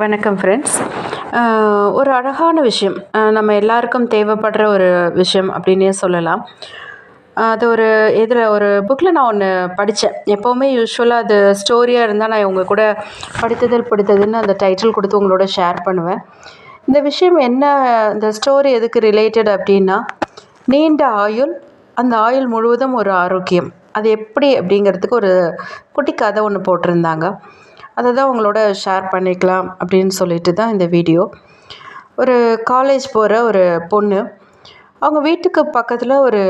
வணக்கம் ஃப்ரெண்ட்ஸ் ஒரு அழகான விஷயம். நம்ம எல்லாருக்கும் தேவைப்படுற ஒரு விஷயம் அப்படின்னே சொல்லலாம். அது ஒரு இதில் ஒரு புக்கில் நான் ஒன்று படித்தேன் எப்போவுமே யூஸ்வலாக அது ஸ்டோரியாக இருந்தால் நான் உங்கள் கூட படித்ததில் பிடித்ததுன்னு அந்த டைட்டில் கொடுத்து உங்களோட ஷேர் பண்ணுவேன். இந்த விஷயம் என்ன இந்த ஸ்டோரி எதுக்கு ரிலேட்டட் அப்படின்னா நீண்ட ஆயுள் அந்த ஆயுள் முழுவதும் ஒரு ஆரோக்கியம். அது எப்படி அப்படிங்கிறதுக்கு ஒரு குட்டி கதை ஒன்று போட்டிருந்தாங்க. அதை தான் உங்களோட ஷேர் பண்ணிக்கலாம் அப்படின்னு சொல்லிட்டு தான் இந்த வீடியோ ஒரு காலேஜ் போகிற ஒரு பொண்ணு அவங்க வீட்டுக்கு பக்கத்தில் ஒரு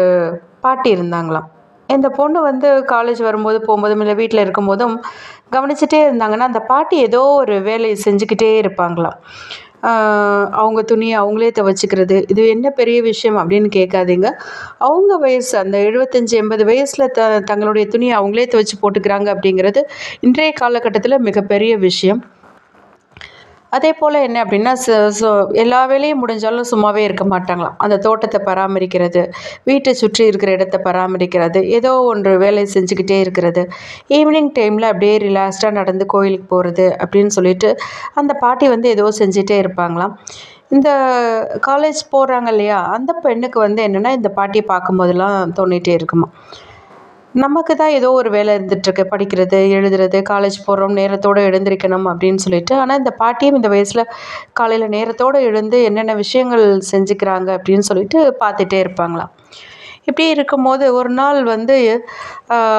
பாட்டி இருந்தாங்களாம். இந்த பொண்ணு வந்து காலேஜ் வரும்போது போகும்போதும் இல்லை வீட்டில் இருக்கும்போதும் கவனிச்சிட்டே இருந்தாங்கன்னா அந்த பாட்டி ஏதோ ஒரு வேலையை செஞ்சுக்கிட்டே இருப்பாங்களாம். அவங்க துணியை அவங்களே துவச்சிக்கிறது. இது என்ன பெரிய விஷயம் அப்படின்னு கேட்காதீங்க. அவங்க வயசு அந்த எழுபத்தஞ்சி எண்பது வயசில் த தங்களுடைய துணியை அவங்களே துவைச்சி போட்டுக்கிறாங்க அப்படிங்கிறது இன்றைய காலகட்டத்தில் மிகப்பெரிய விஷயம். அதே போல் என்ன அப்படின்னா ஸோ எல்லா வேலையும் முடிஞ்சாலும் சும்மாவே இருக்க மாட்டாங்களாம். அந்த தோட்டத்தை பராமரிக்கிறது வீட்டை சுற்றி இருக்கிற இடத்த பராமரிக்கிறது ஏதோ ஒன்று வேலை செஞ்சுக்கிட்டே இருக்கிறது. ஈவினிங் டைமில் அப்படியே ரிலாக்ஸ்டாக நடந்து கோயிலுக்கு போகிறது அப்படின்னு சொல்லிட்டு அந்த பாட்டி வந்து ஏதோ செஞ்சிட்டே இருப்பாங்களாம். இந்த காலேஜ் போகிறாங்க இல்லையா அந்த பெண்ணுக்கு வந்து என்னென்னா இந்த பாட்டியை பார்க்கும்போதெல்லாம் தோணிகிட்டே இருக்குமா நமக்கு தான் ஏதோ ஒரு வேலை இருந்துகிட்ருக்கு படிக்கிறது எழுதுறது காலேஜ் போகிறோம் நேரத்தோடு எழுந்திருக்கணும் அப்படின்னு சொல்லிட்டு. ஆனால் இந்த பாட்டியும் இந்த வயசில் காலையில் நேரத்தோடு எழுந்து என்னென்ன விஷயங்கள் செஞ்சுக்கிறாங்க அப்படின்னு சொல்லிட்டு பார்த்துட்டே இருப்பாங்களாம். இப்படி இருக்கும்போது ஒரு நாள் வந்து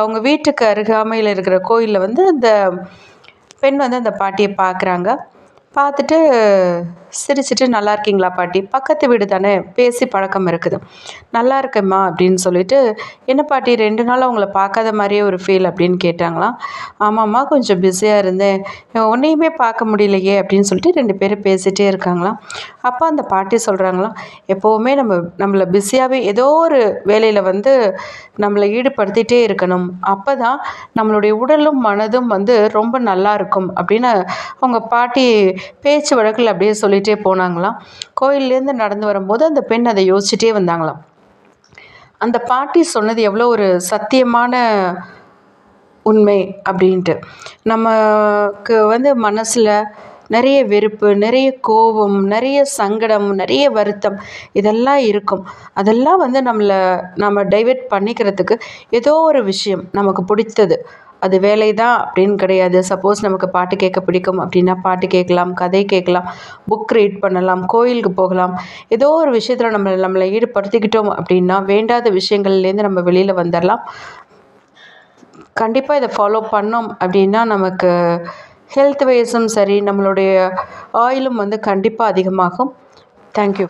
அவங்க வீட்டுக்கு அருகாமையில் இருக்கிற கோயிலில் வந்து இந்த பெண் வந்து அந்த பாட்டியை பார்க்குறாங்க. பார்த்துட்டு சிரிச்சிட்டு நல்லா இருக்கீங்களா பாட்டி? பக்கத்து வீடு தானே பேசி பழக்கம் இருக்குது. நல்லா இருக்கேம்மா அப்படின்னு சொல்லிட்டு என்ன பாட்டி ரெண்டு நாள் அவங்கள பார்க்காத மாதிரியே ஒரு ஃபீல் அப்படின்னு கேட்டாங்களாம். ஆமாம்மா கொஞ்சம் பிஸியாக இருந்தேன். ஒன்றையுமே பார்க்க முடியலையே அப்படின்னு சொல்லிட்டு ரெண்டு பேரும் பேசிகிட்டே இருக்காங்களாம். அப்போ அந்த பாட்டி சொல்கிறாங்களாம் எப்போவுமே நம்ம நம்மளை பிஸியாகவே ஏதோ ஒரு வேலையில் வந்து நம்மளை ஈடுபடுத்திகிட்டே இருக்கணும். அப்போ தான் நம்மளுடைய உடலும் மனதும் வந்து ரொம்ப நல்லா இருக்கும் அப்படின்னு அவங்க பாட்டி பேச்சு வழக்கில் அப்படியே சொல்லி சொல்லிகிட்டே போனாங்களாம். கோயில்லேருந்து நடந்து வரும்போது அந்த பெண் அதை யோசிச்சுட்டே வந்தாங்களாம். அந்த பாட்டி சொன்னது எவ்வளோ ஒரு சத்தியமான உண்மை அப்படின்ட்டு. நமக்கு வந்து மனசில் நிறைய வெறுப்பு நிறைய கோபம் நிறைய சங்கடம் நிறைய வருத்தம் இதெல்லாம் இருக்கும். அதெல்லாம் வந்து நம்மளை நம்ம டைவெர்ட் பண்ணிக்கிறதுக்கு ஏதோ ஒரு விஷயம் நமக்கு பிடித்தது. அது வேலை தான் அப்படின்னு கிடையாது. சப்போஸ் நமக்கு பாட்டு கேட்க பிடிக்கும் அப்படின்னா பாட்டு கேட்கலாம் கதை கேட்கலாம் புக் ரீட் பண்ணலாம் கோயிலுக்கு போகலாம். ஏதோ ஒரு விஷயத்தில் நம்ம நம்மளை ஈடுபடுத்திக்கிட்டோம் அப்படின்னா வேண்டாத விஷயங்கள்லேருந்து நம்ம வெளியில் வந்துடலாம் கண்டிப்பாக இதை ஃபாலோ பண்ணோம் அப்படின்னா நமக்கு ஹெல்த் வைஸும் சரி நம்மளுடைய ஆயிலும் வந்து கண்டிப்பாக அதிகமாகும். தேங்க்யூ